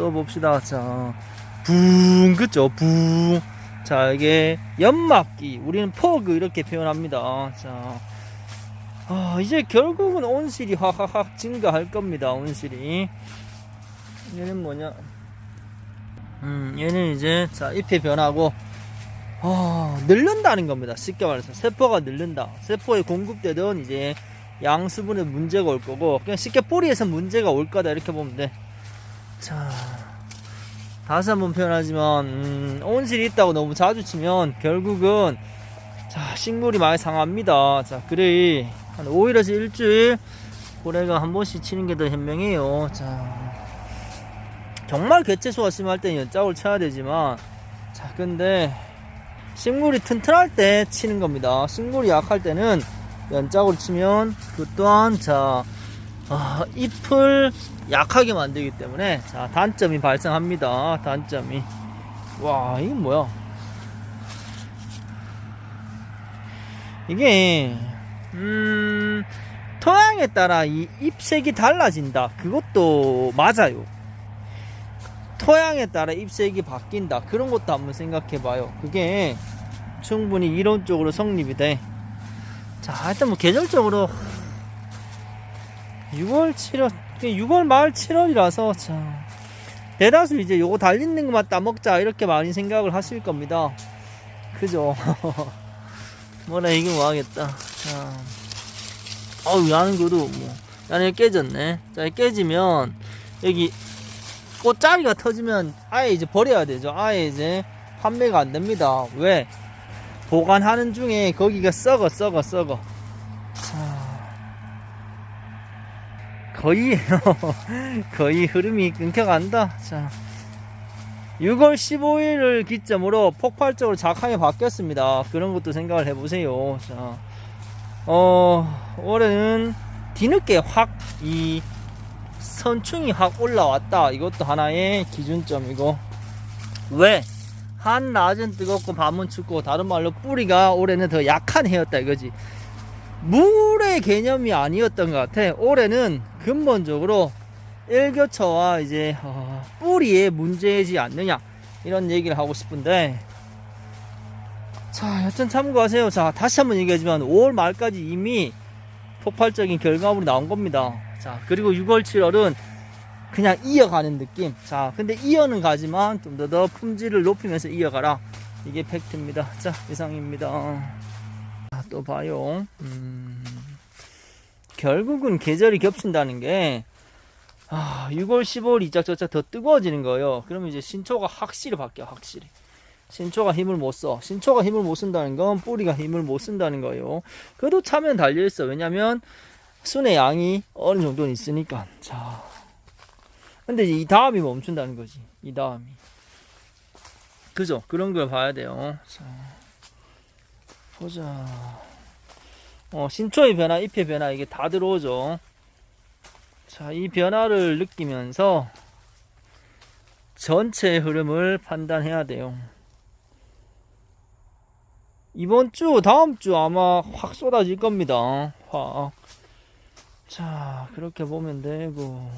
또 봅시다. 자, 붕, 그죠? 붕. 자, 이게 연막기. 우리는 포그 이렇게 표현합니다. 자, 아, 이제 결국은 온실이 확확확 증가할 겁니다. 온실이. 얘는 뭐냐? 음, 얘는 이제, 자, 잎의 변하고, 아, 늘른다는 겁니다. 쉽게 말해서. 세포가 늘른다. 세포에 공급되던 이제 양수분에 문제가 올 거고, 그냥 쉽게 뿌리에서 문제가 올 거다. 이렇게 보면 돼. 자, 다시 한번 표현하지만, 음, 온실이 있다고 너무 자주 치면, 결국은, 자, 식물이 많이 상합니다. 자, 그래. 한 5일에서 일주일, 고래가 한 번씩 치는 게 더 현명해요. 자, 정말 개체수가 심할 때는 연짝을 쳐야 되지만, 자, 근데, 식물이 튼튼할 때 치는 겁니다. 식물이 약할 때는 연짝으로 치면 그 또한 자 아, 잎을 약하게 만들기 때문에 자 단점이 발생합니다. 단점이 와 이건 뭐야? 이게 음 토양에 따라 이 잎색이 달라진다. 그것도 맞아요. 토양에 따라 잎색이 바뀐다. 그런 것도 한번 생각해 봐요. 그게 충분히 이론적으로 성립이 돼. 자, 하여튼 뭐 계절적으로 6월 7월 6월 말 7월이라서 자 대다수 이제 요거 달리는 것만 따먹자 이렇게 많이 생각을 하실 겁니다. 그죠? 뭐라 이거 뭐 하겠다. 자, 어우 야는 그도 뭐 야는 깨졌네. 자 깨지면 여기 꽃자리가 터지면 아예 이제 버려야 되죠. 아예 이제 판매가 안 됩니다. 왜? 보관하는 중에 거기가 썩어 썩어 썩어. 거의 거의 흐름이 끊겨간다. 자, 6월 15일을 기점으로 폭발적으로 작황이 바뀌었습니다. 그런 것도 생각을 해보세요. 자, 어 올해는 뒤늦게 확 이 선충이 확 올라왔다. 이것도 하나의 기준점이고 왜? 한 낮은 뜨겁고 밤은 춥고 다른 말로 뿌리가 올해는 더 약한 해였다 이거지. 물의 개념이 아니었던 것 같아. 올해는 근본적으로 일교차와 이제 어, 뿌리에 문제이지 않느냐 이런 얘기를 하고 싶은데 자 여튼 참고하세요. 자 다시 한번 얘기하지만 5월 말까지 이미 폭발적인 결과물이 나온 겁니다. 자 그리고 6월 7월은 그냥 이어가는 느낌. 자, 근데 이어는 가지만 좀 더 더 품질을 높이면서 이어가라. 이게 팩트입니다. 자, 이상입니다. 자, 또 봐요. 음, 결국은 계절이 겹친다는 게 아, 6월, 15월 이짝저짝 더 뜨거워지는 거예요. 그러면 이제 신초가 확실히 바뀌어, 확실히. 신초가 힘을 못 써. 신초가 힘을 못 쓴다는 건 뿌리가 힘을 못 쓴다는 거예요. 그래도 차면 달려있어. 왜냐면 순의 양이 어느 정도는 있으니까. 자, 근데 이 다음이 멈춘다는 거지. 이 다음이. 그죠? 그런 걸 봐야 돼요. 자, 보자. 어, 신초의 변화, 잎의 변화, 이게 다 들어오죠. 자, 이 변화를 느끼면서 전체 흐름을 판단해야 돼요. 이번 주, 다음 주 아마 확 쏟아질 겁니다. 확. 자, 그렇게 보면 되고.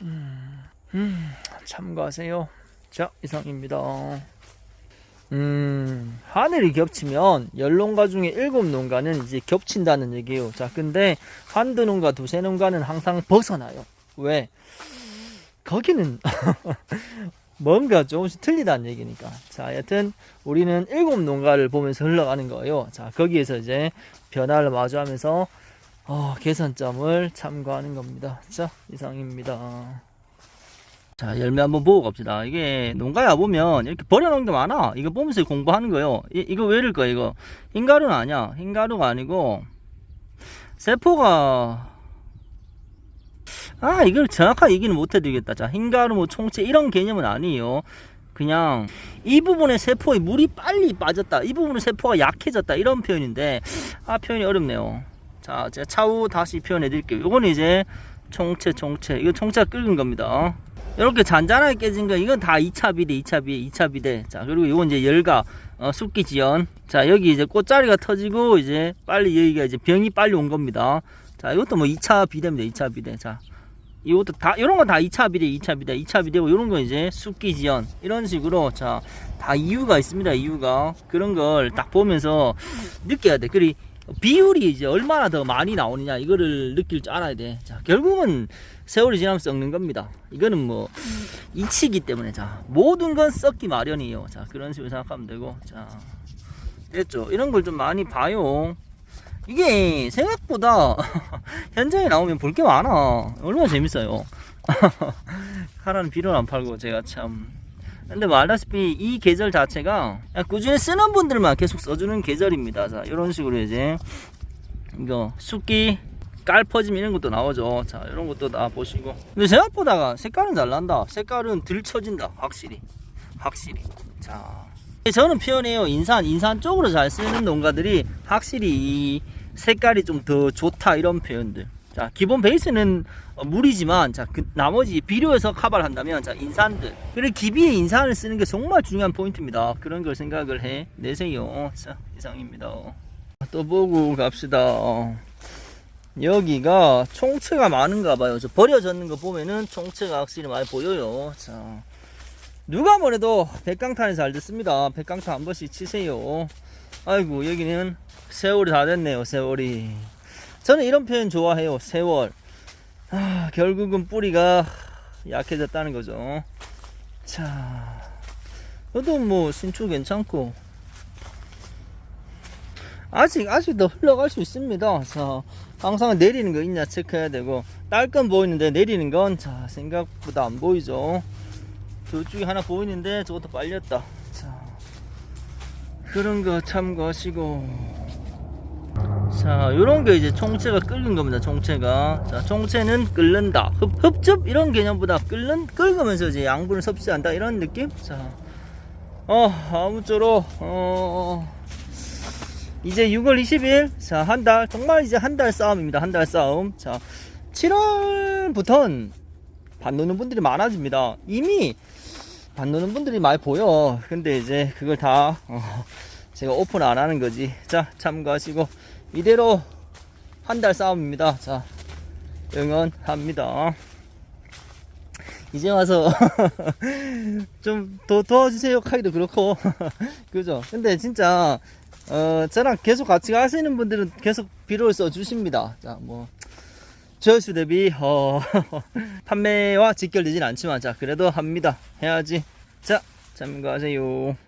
음, 음, 참고하세요. 자, 이상입니다. 음, 하늘이 겹치면 열 농가 중에 일곱 농가는 이제 겹친다는 얘기예요. 자, 근데 한두 농가, 두세 농가는 항상 벗어나요. 왜? 거기는 뭔가 조금씩 틀리다는 얘기니까. 자, 여튼 우리는 일곱 농가를 보면서 흘러가는 거예요. 자, 거기에서 이제 변화를 마주하면서 어, 개선점을 참고하는 겁니다. 자, 이상입니다. 자, 열매 한번 보고 갑시다. 이게 농가에 와보면 이렇게 버려놓은 게 많아. 이거 보면서 공부하는 거예요. 이, 이거 왜 이럴까, 이거? 흰가루는 아니야. 흰가루가 아니고, 세포가, 아, 이걸 정확하게 얘기는 못 해드리겠다. 자, 흰가루, 뭐, 총체, 이런 개념은 아니에요. 그냥, 이 부분에 세포에 물이 빨리 빠졌다. 이 부분에 세포가 약해졌다. 이런 표현인데, 아, 표현이 어렵네요. 자, 제가 차후 다시 표현해 드릴게요. 요거는 이제 총체, 총체. 이거 총체가 끓은 겁니다. 이렇게 잔잔하게 깨진 거, 이건 다 2차 비대, 2차 비대, 2차 비대. 자, 그리고 이건 이제 열가, 어, 습기 지연. 자, 여기 이제 꽃자리가 터지고, 이제 빨리 여기가 이제 병이 빨리 온 겁니다. 자, 이것도 뭐 2차 비대입니다, 2차 비대. 자, 이것도 다 이런 건 다 2차 비대 2차 비대 2차 비대고 이런 건 이제 숲기 지연 이런 식으로 자 다 이유가 있습니다 이유가 그런 걸 딱 보면서 느껴야 돼 그리 비율이 이제 얼마나 더 많이 나오느냐 이거를 느낄 줄 알아야 돼 자 결국은 세월이 지나면 썩는 겁니다 이거는 뭐 이치기 때문에 자 모든 건 썩기 마련이에요 자 그런 식으로 생각하면 되고 자 됐죠 이런 걸 좀 많이 봐요 이게 생각보다 현장에 나오면 볼 게 많아. 얼마나 재밌어요. 하라는 비료를 안 팔고 제가 참. 근데 뭐 알다시피 이 계절 자체가 꾸준히 쓰는 분들만 계속 써주는 계절입니다. 자, 이런 식으로 이제 이거 숫기 깔 퍼짐 이런 것도 나오죠. 자, 이런 것도 다 보시고. 근데 생각보다 색깔은 잘 난다. 색깔은 들 쳐진다. 확실히. 확실히. 자. 저는 표현해요. 인산, 인산 쪽으로 잘 쓰는 농가들이 확실히 이 색깔이 좀 더 좋다 이런 표현들. 자, 기본 베이스는 어, 물이지만 자, 그 나머지 비료에서 커버를 한다면 자, 인산들. 그리고 기비에 인산을 쓰는 게 정말 중요한 포인트입니다. 그런 걸 생각을 해 내세요. 자, 이상입니다. 또 보고 갑시다. 여기가 총체가 많은가 봐요. 저 버려졌는 거 보면은 총체가 확실히 많이 보여요. 자. 누가 뭐래도 백강탄이 잘 됐습니다. 백강탄 한 번씩 치세요. 아이고 여기는 세월이 다 됐네요. 세월이. 저는 이런 표현 좋아해요. 세월. 아, 결국은 뿌리가 약해졌다는 거죠. 자, 그래도 뭐 신축 괜찮고 아직 아직 더 흘러갈 수 있습니다. 자, 항상 내리는 거 있냐 체크해야 되고 딸 건 보이는데 내리는 건 자 생각보다 안 보이죠. 둘 중에 하나 보이는데 저것도 빨렸다. 자, 그런 거 참고하시고. 자, 요런 게 이제 총체가 끓는 겁니다. 총체가. 자, 총체는 끓는다. 흡, 흡즙 이런 개념보다 끓는, 끓으면서 이제 양분을 섭취한다. 이런 느낌? 자, 어, 아무쪼록, 어, 이제 6월 20일. 자, 한 달. 정말 이제 한 달 싸움입니다. 한 달 싸움. 자, 7월부터는 반 노는 분들이 많아집니다. 이미 반 노는 분들이 많이 보여. 근데 이제 그걸 다 어, 제가 오픈 안 하는 거지. 자, 참고하시고 이대로 한 달 싸움입니다. 자, 응원합니다. 이제 와서 좀 더 도와주세요. 하기도 그렇고. 그죠? 근데 진짜 어 저랑 계속 같이 가시는 분들은 계속 비료를 써 주십니다. 자뭐 저수 대비 어, 판매와 직결되진 않지만 자 그래도 합니다. 해야지. 자 참고하세요